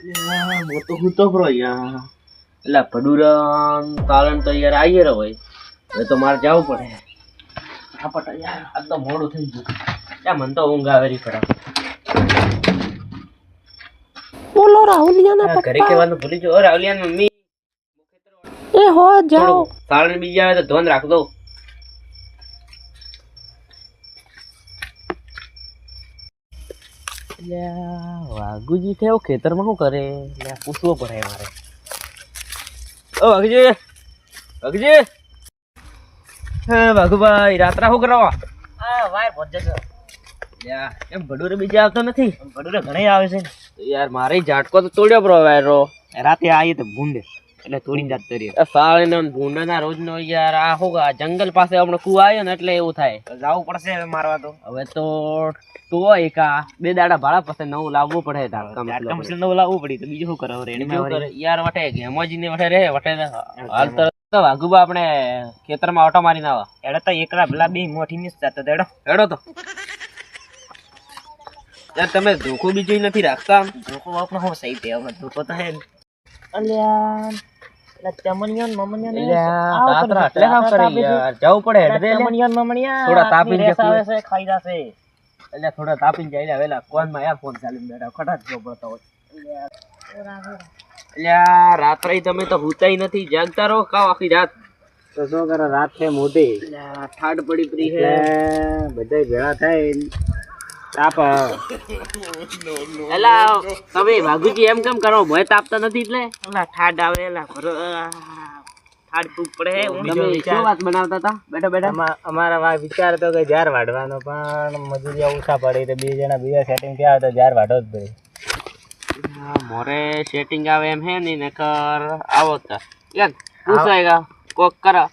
હું તો હું તો પ્રો યાર. એટલે ભડુરમ તાલન તો યાર આવીએ રે ભાઈ હવે તો મારે જવું પડે પટા યાર આ તો મોડું થઈ ગયું યા મને તો ઊંઘ આવે રી ખરા બોલો રાહુલિયાના ઘરે કહેવાનું ભૂલી જો રાવલિયાન મમ્મી એ હો જાઓ થોડું બીજા આવે તો ધોન રાખ દો વાઘુજી થયો ખેતરમાં શું કરે? એટલે પૂછવો પડે મારે. ઓ વાઘુજી. વાઘુજી. હે વાઘુભાઈ રાત્રા શું કરવા હા ભાઈ પહોંચે છે યા, એમ ભડુરે બીજા આવતો નથી? ભડુરે ઘણા આવે છે. યાર મારે ઝાટકો તો તોડ્યો પ્રો વાયરો. રાતે આવીએ તો ભૂંડે. એટલે તોડી જાત રહી સાળે ને ભૂંડા ના રોજ નો યાર આ હો જંગલ પાસે હમણાં કુ આવ્યો ને એટલે એવું થાય. જવું પડશે હવે મારવા તો. હવે તો તો એકા બે દાડા ભાડા પાસે નવું લાવવું પડે ઝાટકા નવું લાવવું પડી તો બીજું શું કરે કરે, યાર વટે ઘેમોજી ને વટે રે વટે હાલ તો તો વાઘુબા આપણે ખેતરમાં ઓટો મારીને આવા. એડે તો એકલા પેલા બે મોઠી મિસ જતો તેડો એડો. તો. યાર તમે ધોખું બીજું નથી રાખતા. ધોકો આપણે હું સહી તે હવે ધોકો તો હે અલ્યા. થોડા તાપીને. છે જાય વેલા ફોન બેઠા ખટાટ જો અલ્યા રાત્રે તમે તો હુતાઈ નથી જાગતા રહો કાવ આખી રાત. તો શું કરો રાત છે મોટી. અલ્યા ઠાડ પડી પડી હે બધા ભેળા થાય. તાપ એલા તમે ભાગુજી એમ કેમ કરો? ભય તાપતા નથી એટલે? એલા ઠાડ આવે એલા ભરો ઠાડ ફૂક પડે તમે શું વાત બનાવતા હતા? બેઠા બેઠા. અમારા વા વિચાર તો કે જાર વાઢવાનો પણ મજૂરી ઓછા પડી તો બે જણા બીજા સેટિંગ થયા તો જાર વાઢો જ પડે. મોરે સેટિંગ આવે એમ હે ને નકર આવો તો. યાર પૂછાયગા કોક કરા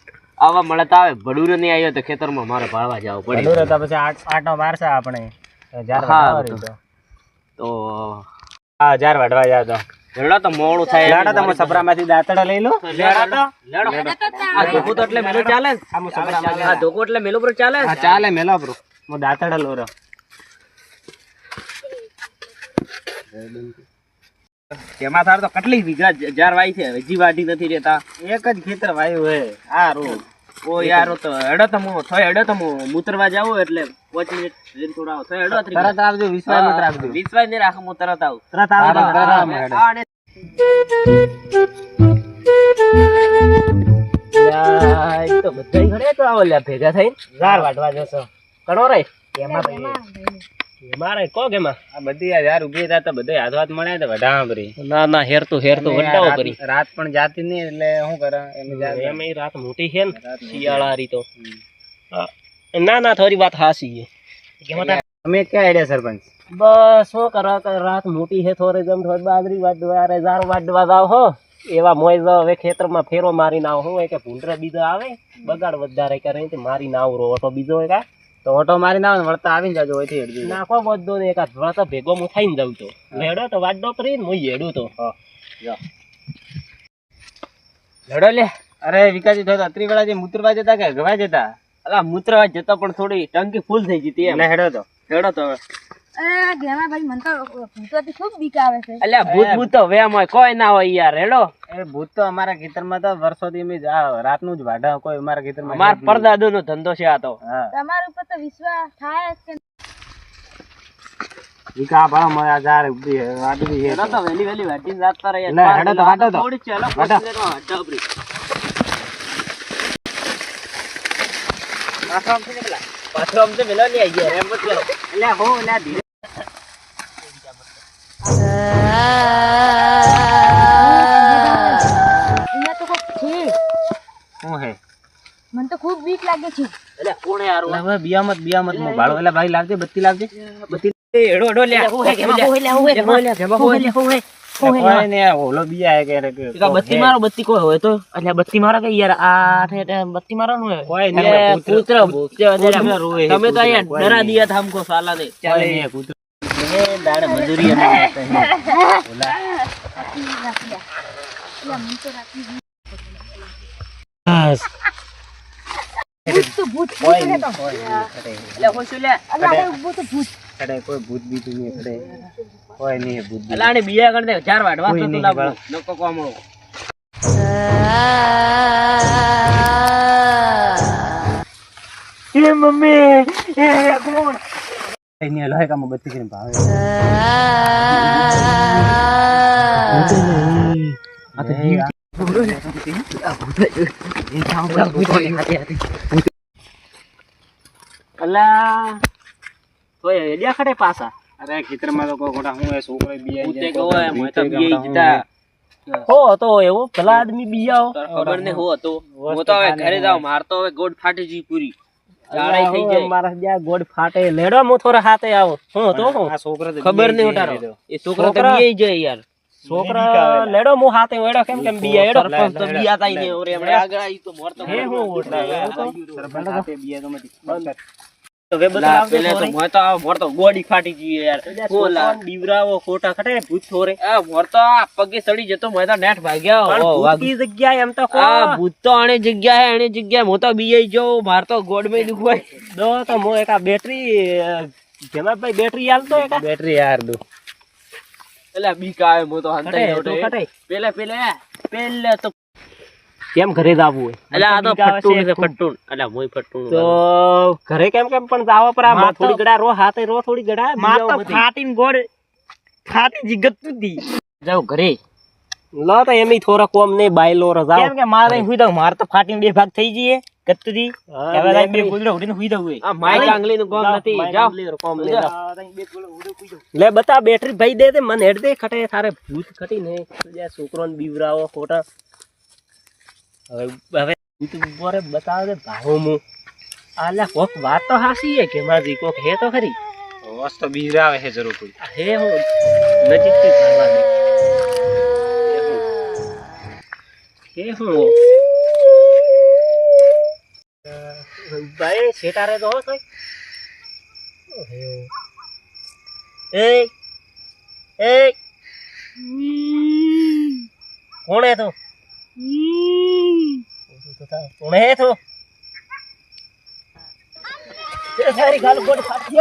આવા મળતા આવે ભડુરે નહીં આવ્યો તો ખેતરમાં મારે ભાળવા જવું પડે. ભલું તો પછી આઠ આઠનો મારશે આપણે. હા, તો. રહી તો તો હા જાર વાઢવા જા તો હેડો તો મોડું થાય. લાડો તમે સપરામાંથી દાંતડા લઈ લો. લેડો તો. આ ધોકો તો એટલે મેલો ચાલે. આ ધોકો એટલે મેલો પર ચાલે હા ચાલે મેલો બ્રો હું દાંતડા લો રહ્યો. તેમાં તાર તો કેટલી વીઘા જાર વાય છે? હજી વાઢી નથી રહેતા. એક જ ખેતર વાયુ હે. આ રો ઓ યાર તો હેડો તો હું થઈ હેડો તો હું મૂતરવા જાવ એટલે પાંચ મિનિટ રહીને થોડા આવો. થોય હેડો તરત આવજો વિશ્વાસ મત રાખજો. વિશ્વાસ નહીં રાખો હું તરત આવું. તરત આવો હેડો. તો બધા ઘરે તો આવો લ્યા ભેગા થઈને. ઝાર વાટવા જશો. કડો રે? એમાં ભાઈ? મારે કો કે માં આ બધી આ યાર ઊભી હતા તો બધા હાથ હાથ મળ્યા તો વઢા ભરી ના ના હેર તો હેર તો કરી. રાત પણ જાતી નહીં એટલે શું કરે? એમ એમ રાત મોટી છે ને શિયાળા તો. ના ના થોડી વાત હાસી છે. તમે ક્યાં સરપંચ? બસ શું કરો રાત મોટી છે થોડી જેમ થોડી બાજરી વાડવા અરે ઝાર વાડવા જાવ હો. એવા મોય જાવ હવે ખેતરમાં ફેરો મારીને આવો હું હોય કે ભૂંડરા બીજો આવે બગાડ વધારે કરે મારી મારીને આવું રો બીજો હોય કા તો ઓટો મારી ના વળતા આવીને જાજો ઓયથી હેડજો. નાખો બધો ને એકાદ હાથ તો ભેગો હું થઈને જાઉં તો. લેડો તો વાડો કરીને હું હેડું તો. લડો લે. અરે વિકાસજી તો અત્રી વેળા જે મૂત્રવા જતા કે ગવા જતા? અલા મૂત્રવા જતા પણ થોડી ટંકી ફૂલ થઈ જતી એમ. એટલે હેડો તો. હેડો તો હવે. અરે ઘેમાં ભાઈ મને તો ભૂતોથી ખૂબ બીક આવે છે અલ્યા ભૂત ભૂત તો વેમ હોય કોઈ ના હોય યાર હેડો એ ભૂત તો અમારા ખેતરમાં તો વર્ષોથી અમે જ રાતનું જ વાઢા કોઈ અમારા ખેતરમાં પરદાદુ નો ધંધો છે આ તો તમારા ઉપર તો વિશ્વાસ થાય કે વિકા ભાવ મારા જાર ઊભી હે, હે. તો વેલી વેલી જાતા રહે હેડો તો, તો. થોડી ચાલો. પાછો આમ. પાછો આમ લઈ આવી ગયા, એમ જ કરો. એટલે હો એટલે ખૂબ બીક લાગે છે. એટલે કોણ યાર હવે બિયામત બિયામત મો ભાળો એટલે ભાઈ લાગજે બત્તી લાગજે. બત્તી એડો એડો લે હું હે કે હું હે હું હે હું હે હોય કે યાર આ બત્તી મારો ભૂત તો ભૂત કોઈ છે નહીં, તો. એટલે હું શું લે. અલા, ભૂત કોઈ ભૂત નહીં, ખડે. કોઈ નહીં, ભૂત બીતું. આને બીયા કરી દે ચાર વાડવા કોઈ તો નહીં, નકો કોમળો એ મમ્મી એ કોણ? એને લોહી કામ બત્તી કરીને ભાવે. આ. તો જીવ અલા તોય હેડ્યા ખડે પાછા અરે ખેતરમાં તો કોઈ હું એ છોકરો તો જતા. હો એવો આદમી બીયાઓ ખબર ને હું હતો હું તો હવે ઘરે જાવ માર તો હવે ગોડ ફાટી જી પૂરી જાડાઈ થઈ જાય. મારા જ્યાં ગોડ ફાટે લેડો હું થોડા હાથે આવો હું તો હું આ છોકરો તો ખબર નહીં ઉતારો એ છોકરા તો છોકરા- જાય યાર છોકરા લેડો હું હાથે વેડો કેમ કેમ બીયા એડો સરપંચ તો બીયા તાઈ ને ઓરે હમણાં. આગળ આઈ તો મોરતો હે હું મોરતો ઓટલા સરપંચ હાથે બીયા તો મતી. તો તો મોર તો મોર તો તો તો તો હે હું તો માર તો માં તો મો બેટરી અ, બેટરી આલતો બેટરી યાર દુ. એટલે બીક આવે મો તો તો પેલા પેલા પેલે પેલે તો કેમ ઘરે જાવું એટલે આ તો બીક છે છે એટલે મોય ફટ્ટું તો ઘરે કેમ કેમ પણ જાવા પર આ થોડી ગડા રો હાથે રો થોડી ગડા માં તો બધી. ગોળ ફાટી જીગતું દી જાવ ઘરે. લો તો એમી થોડા કોમ ને બાયલો રજા કેમ કે મારે હું તો માર તો ફાટીને બે ભાગ થઈ જઈએ. કત્તુ દી હવે તાઈ બે. ગુજરો ઉડીને હુઈ દઉં આ માઈક આંગળી નું કામ નથી. જાઓ. કોમ લે લે બતા બેટરી ભાઈ દે દે મને હેડ દે ખટે થારે ભૂત ખટી ને. જે છોકરોને બીવરાવો ખોટા. હવે હવે ભૂત ઉપર બતાવ દે ભાવો મુ. આલા કોક વાત તો હાસી હે કે માજી કોક હે તો ખરી. વસ તો બીવરાવે હે જરૂર કોઈ. હે હો નજીકથી ભાવા દે હે હું. ભાઈ શેટારે તો હો તોય એ એ. કોણ હે તો? કોણ તો? તારી ગાલ ગોડ ફાટી